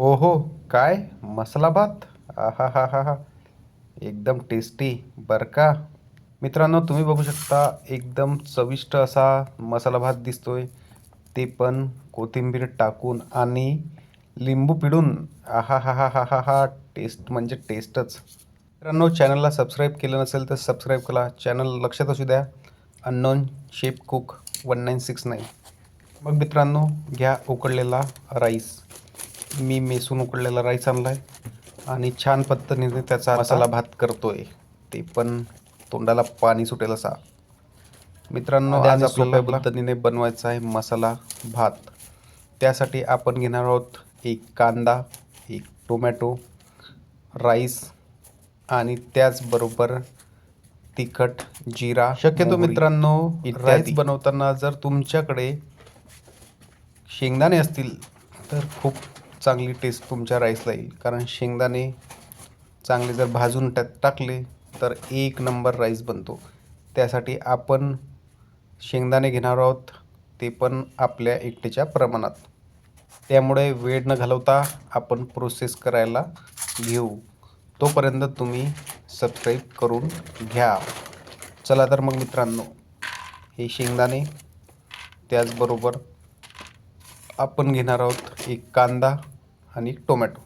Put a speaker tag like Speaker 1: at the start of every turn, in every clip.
Speaker 1: ओहो काय? मसाला भात आहा हा हा हा एकदम टेस्टी बरं का? मित्रांनो तुम्ही बघू शकता एकदम चविष्ट असा मसाला भात दिसतोय. ते पण कोथिंबीर टाकून आणि लिंबू पिळून. आहा हा हा हा हा हा टेस्ट म्हणजे टेस्टच मित्रांनो चॅनलला सबस्क्राईब केलं नसेल तर सबस्क्राईब करा. चॅनल लक्षात असू द्या. Unknown shape cook one nine six nine मग मित्रांनो घ्या उकडलेला राईस मी मेसून उकडलेला राईस आणला आहे आणि छान पद्धतीने त्याचा मसाला भात करतोय. ते पण तोंडाला पाणी सुटेल असा. मित्रांनो आज सोप्या पद्धतीने बनवायचा आहे मसाला भात. त्यासाठी आपण घेणार आहोत एक कांदा एक टोमॅटो राईस आणि त्याचबरोबर तिखट जिरा शक्यतो मित्रांनो राईस बनवताना जर तुमच्याकडे शेंगदाणे असतील तर खूप चांगली टेस्ट तुमच्या राईसला येईल. कारण शेंगदाणे चांगले जर भाजून त्यात टाकले तर एक नंबर राईस बनतो. त्यासाठी आपण शेंगदाणे घेणार आहोत ते पण आपल्या एकटेच्या प्रमाणात. त्यामुळे वेळ न घालवता आपण प्रोसेस करायला घेऊ. तोपर्यंत तुम्ही सबस्क्राईब करून घ्या. चला तर मग मित्रांनो हे शेंगदाणे त्याचबरोबर आपण घेणार आहोत एक कांदा. आणि एक टोमॅटो.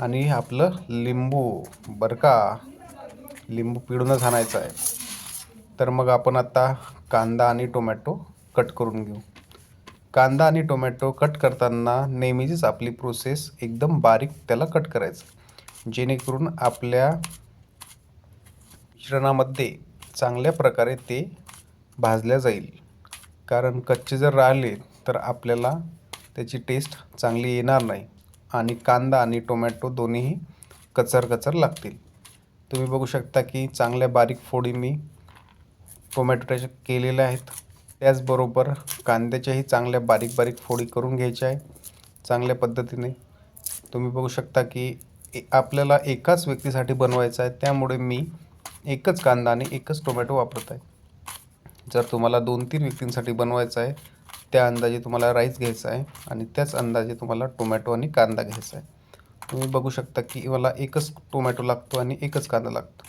Speaker 1: आणि आपलं लिंबू बरं का? लिंबू पिळूनच आणायचं आहे. तर मग आपण आता कांदा आणि टोमॅटो कट करून घेऊ. कांदा आणि टोमॅटो कट करताना नेहमीचीच आपली प्रोसेस एकदम बारीक त्याला कट करायचं. जेणेकरून आपल्या मिश्रणामध्ये चांगल्या प्रकारे ते भाजल्या जाईल. कारण कच्चे जर राहिले तर आपल्याला त्याची टेस्ट चांगली येणार नाही. आणि कांदा आणि टोमॅटो दोन्हीही कचर कचर लागतील. तुम्ही बघू शकता की चांगल्या बारीक फोडी मी टोमॅटोच्या केलेल्या आहेत. त्याचबरोबर कांद्याच्याही चांगल्या बारीक बारीक फोडी करून घ्यायच्या आहे चांगल्या पद्धतीने. तुम्ही बघू शकता की आपल्याला एकाच व्यक्तीसाठी बनवायचं आहे. त्यामुळे मी एकच कांदा आणि एकच टोमॅटो वापरत आहे. जर तुम्हाला दोन तीन व्यक्तींसाठी बनवायचं आहे त्या अंदाजे तुम्हाला राईस घ्यायचा आहे आणि त्याच अंदाजे तुम्हाला टोमॅटो आणि कांदा घ्यायचा आहे. तुम्ही बघू शकता की मला एकच टोमॅटो लागतो आणि एकच कांदा लागतो.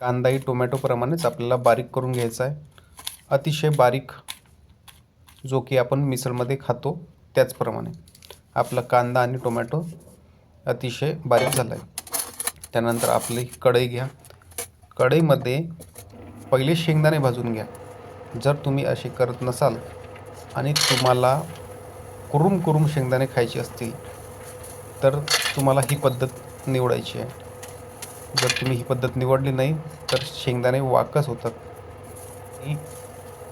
Speaker 1: कांदाही टोमॅटोप्रमाणेच आपल्याला बारीक करून घ्यायचा आहे. अतिशय बारीक जो की आपण मिसळमध्ये खातो त्याचप्रमाणे आपला कांदा आणि टोमॅटो अतिशय बारीक झाला आहे त्यानंतर आपली कढई घ्या. कढईमध्ये पहिले शेंगदाणे भाजून घ्या. जर तुम्ही असे करत नसाल आणि तुम्हाला कुरुम कुरुम शेंगदाणे खायचे असतील तर तुम्हाला ही पद्धत निवडायची आहे. जर तुम्ही ही पद्धत निवडली नाही तर शेंगदाणे वाकस होतात. आणि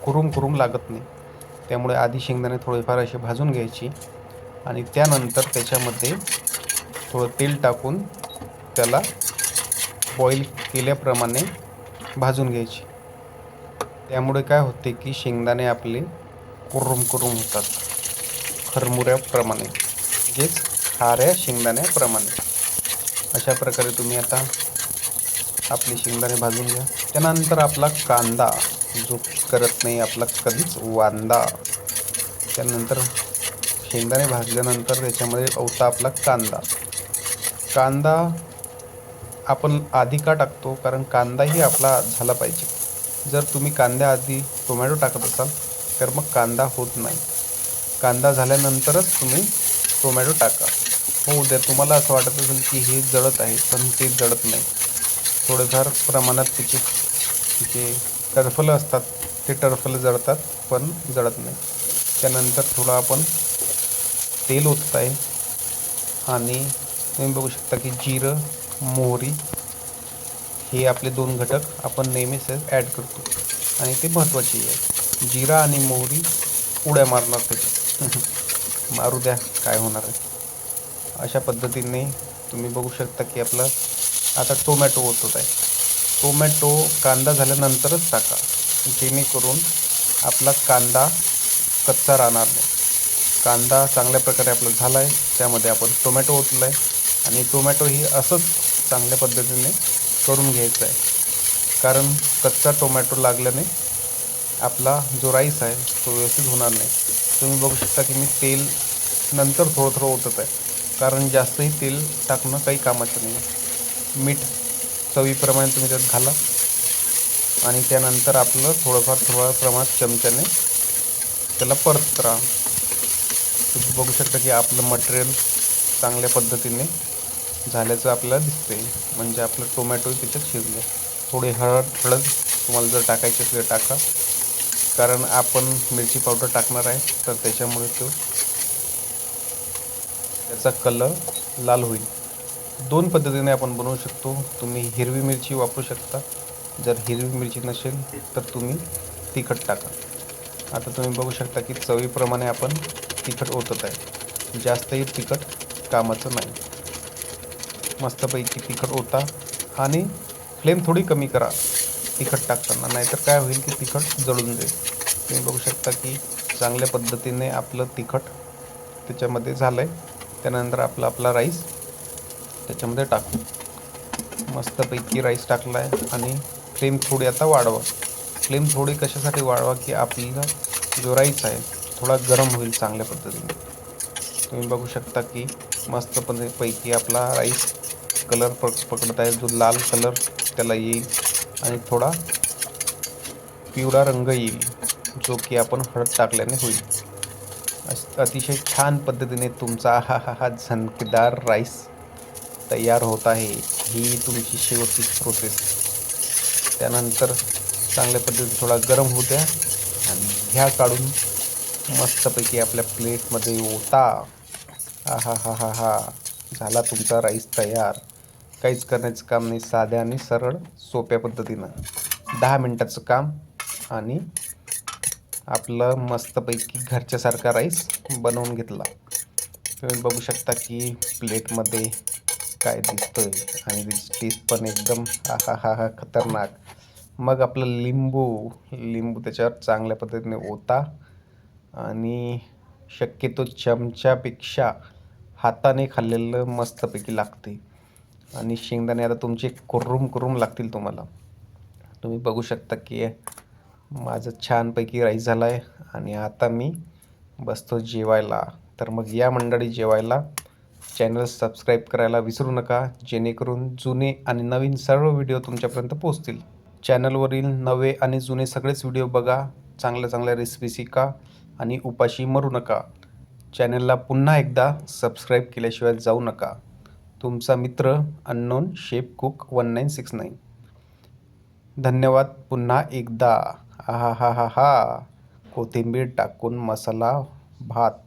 Speaker 1: कुरुम कुरुम लागत नाही. त्यामुळे आधी शेंगदाणे थोडेफार असे भाजून घ्यायची आणि त्यानंतर त्याच्यामध्ये थोडं तेल टाकून त्याला बॉईल केल्याप्रमाणे भाजून घ्यायची. त्यामुळे काय होते की शेंगदाणे आपले कुरुम कुरुम होतात. खरमुऱ्याप्रमाणे. म्हणजेच खाऱ्या शेंगदाण्याप्रमाणे. अशा प्रकारे तुम्ही आता आपले शेंगदाणे भाजून घ्या. त्यानंतर आपला कांदा. जो करत नाही आपला कधीच वांदा. त्यानंतर शेंगदाणे भाजल्यानंतर त्याच्यामध्ये होता आपला कांदा. कांदा आपण आधी का टाकतो? कारण कांदाही आपला झाला पाहिजे. जर तुम्ही कांद्याआधी टोमॅटो टाकत असाल तर मग कांदा होत नाही. कांदा झाल्यानंतरच तुम्ही टोमॅटो टाका. हो उद्या तुम्हाला असं वाटत असेल की हे जळत आहे पण ते जळत नाही. थोडंफार प्रमाणात त्याचे जे टरफलं असतात ते टरफलं जळतात पण जळत नाही. त्यानंतर थोडं आपण तेल ओतत आहे. आणि तुम्ही बघू शकता की जिरं मोहरी हे आपले दोन घटक आपण नेहमीच ॲड करतो. आणि ते महत्त्वाचे आहे. जिरा आणि मोहरी उड्या मारणार त्याच्या मारू द्या काय होणार आहे. अशा पद्धतीने तुम्ही बघू शकता की आपलं आता टोमॅटो होत आहे. टोमॅटो कांदा झाल्यानंतरच टाका. जेणेकरून आपला कांदा कच्चा राहणार नाही. कांदा चांगल्या प्रकारे आपला झाला आहे त्यामध्ये आपण टोमॅटो ओतलं आहे आणि टोमॅटो ही असंच चांगल्या पद्धतीने करून घ्यायचं आहे. कारण कच्चा टोमॅटो लागल्याने आपला जो राईस आहे तो व्यवस्थित होणार नाही. तुम्ही बघू शकता की मी तेल नंतर थोडं थोडं ओतत आहे. कारण जास्तही तेल टाकणं काही कामाचं नाही मीठ चवीप्रमाणे तुम्ही त्यात घाला. आणि त्यानंतर आपलं थोडंफार थोडं प्रमाणात चमच्याने त्याला परत राहा. तुम्ही बघू शकता की आपलं मटेरियल चांगल्या पद्धतीने झाल्याचं आपल्याला दिसते म्हणजे आपलं टोमॅटो त्याच्यात शिजले थोडी हळद हळद तुम्हाला जर टाकायची असले टाका. कारण आपण मिरची पावडर टाकणार आहे तर त्याच्यामुळे तो त्याचा कलर लाल होईल. दोन पद्धतीने आपण बनवू शकतो. तुम्ही हिरवी मिरची वापरू शकता. जर हिरवी मिरची नसेल तर तुम्ही तिखट टाका. आता तुम्ही बघू शकता की चवीप्रमाणे आपण तिखट ओतत आहे. जास्तही तिखट कामाचं नाही. मस्तपैकी तिखट ओता आणि फ्लेम थोडी कमी करा. तिखट टाकताना. नाहीतर काय होईल की तिखट जळून जाईल. तुम्ही बघू शकता की चांगल्या पद्धतीने आपलं तिखट त्याच्यामध्ये झालं आहे त्यानंतर आपला आपला राईस त्याच्यामध्ये टाकू. मस्तपैकी राईस टाकला आहे आणि फ्लेम थोडी आता वाढवा. फ्लेम थोडी कशासाठी वाढवा की आपल्याला जो राईस आहे थोडा गरम होईल चांगल्या पद्धतीने. तुम्ही बघू शकता की मस्तपणे पैकी आपला राईस कलर पक पकडत आहे जो लाल कलर त्याला येईल आणि थोडा पिवळा रंग येईल जो की आपण हळद टाकल्याने होईल. अतिशय छान पद्धतीने तुमचा हा हा हा झणकेदार राईस तयार होत आहे. ही तुमची शेवटची प्रोसेस त्यानंतर चांगल्या पद्धतीने थोडा गरम होत्या द्या आणि ह्या काढून. मस्तपैकी आपल्या प्लेटमध्ये ओता हा हा हा हा हा झाला तुमचा राईस तयार. काहीच करण्याचं काम नाही साध्या आणि सरळ सोप्या पद्धतीनं. दहा मिनटाचं काम आणि आपलं मस्तपैकी घरच्यासारखा राईस बनवून घेतला. तुम्ही बघू शकता की प्लेटमध्ये काय दिसतोय आणि त्याची टेस्ट पण एकदम हा हा हा हा खतरनाक. मग आपलं लिंबू. लिंबू त्याच्यावर चांगल्या पद्धतीने ओता आणि शक्यतो चमच्यापेक्षा हाताने खाल्लेलं मस्तपैकी लागते. आणि शेंगदाणे आता तुमचे कुर्रुम कुर्रुम लागतील तुम्हाला. तुम्ही बघू शकता की माझं छानपैकी राईस झाला आहे आणि आता मी बसतो जेवायला. तर मग या मंडळी जेवायला. चॅनल सबस्क्राईब करायला विसरू नका. जेणेकरून जुने आणि नवीन सर्व व्हिडिओ तुमच्यापर्यंत पोहोचतील. चॅनलवरील नवे आणि जुने सगळेच व्हिडिओ बघा. चांगल्या चांगल्या रेसिपी शिका. आणि उपाशी मरू नका. चॅनलला पुन्हा एकदा सबस्क्राईब केल्याशिवाय जाऊ नका. तुमचा मित्र unknown shape cook one nine six nine धन्यवाद पुन्हा एकदा. हा हा हा हा कोथिंबीर टाकून मसाला भात.